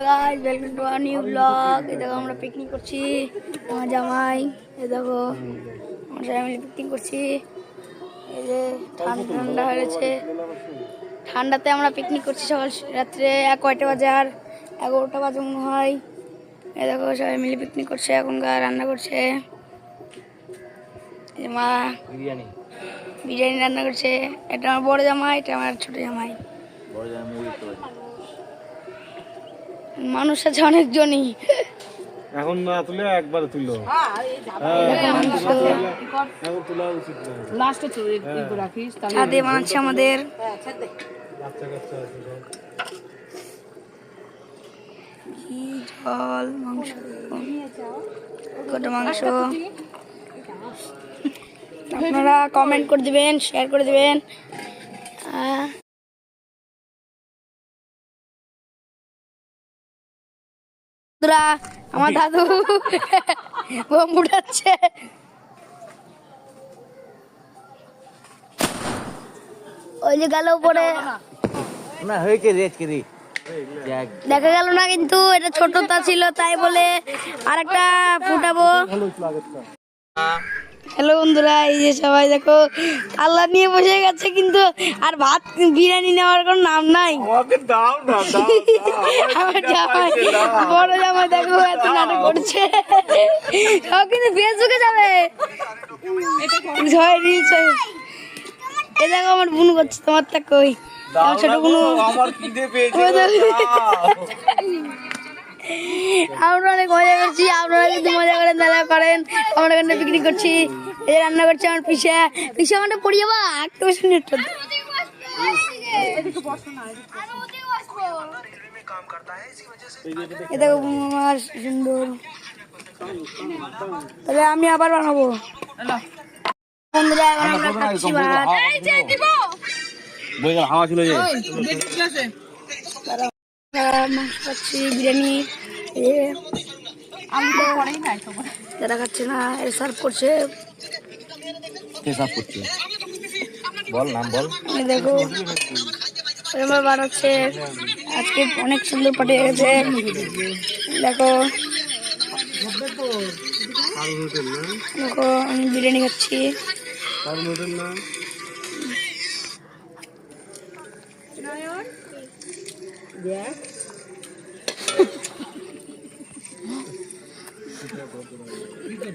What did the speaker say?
Guys welcome to our new blog এই দেখো আমরা পিকনিক করছি। আমার জামাই এই দেখো আমরা সবাই মিলে পিকনিক করছি। এই যে ঠান্ডা ঠান্ডা হয়েছে ঠান্ডাতে আমরা পিকনিক করছি সকাল রাত্রে এক কয়টা বাজে আর? এগারোটা বাজে মনে হয়। এই দেখো সবাই মিলে পিকনিক করছে এখনকার রান্না করছে। মা বিরিয়ানি। বিরিয়ানি রান্না করছে। এটা আমার বড় জামাই এটা আমার ছোট জামাই। বড় জামাই মানুষ আছে অনেকজনই। এখন না তুলে একবার তুলো। ছাদে বানাচ্ছে আমাদের। ঘি জল মাংস। কটা মাংস? আপনারা কমেন্ট করে দিবেন শেয়ার করে দিবেন। বন্ধুরা, আমার দাদু বোম উঠাচ্ছে। ওই যে গেল উপরে। না। হয়েছে রেট কেরি দেখা গেল না কিন্তু এটা ছোটটা ছিল তাই বলে আর একটা ফুটাবো হ্যালো বন্ধুরা এই যে সবাই দেখো আল্লাহ নিয়ে বসে গেছে কিন্তু আর ভাত বিরিয়ানি নেওয়ার কোনো নাম নাই। আমার জামাই বড় জামাই দেখো এত নাটক করছে। সব কিন্তু ফেসবুকে যাবে। এ দেখো আমার বোন করছে তোমার তা কই? আমার ছোট বোন আমার। আমরা অনেক মজা করছি করেন করেন আমরা এখানে পিকনিক করছি। এই যে রান্না করছে আমার পিসা। পিসা মানে পড়িয়ে বা একটু আমার সুন্দর। তাহলে আমি আবার বানাবো। বন্ধুরা এখন আমরা খাচ্ছি ভাত। বই হাওয়া ছিল যে। মাংস খাচ্ছি বিরিয়ানি। এই যে যারা খাচ্ছে না এর সার্ভ করছে। কে সাফ করছে? বল নাম বল। এই দেখো এবার বানাচ্ছে আজকে অনেক সুন্দর পার্টি হয়েছে। দেখো দেখো আমি বিরিয়ানি খাচ্ছি।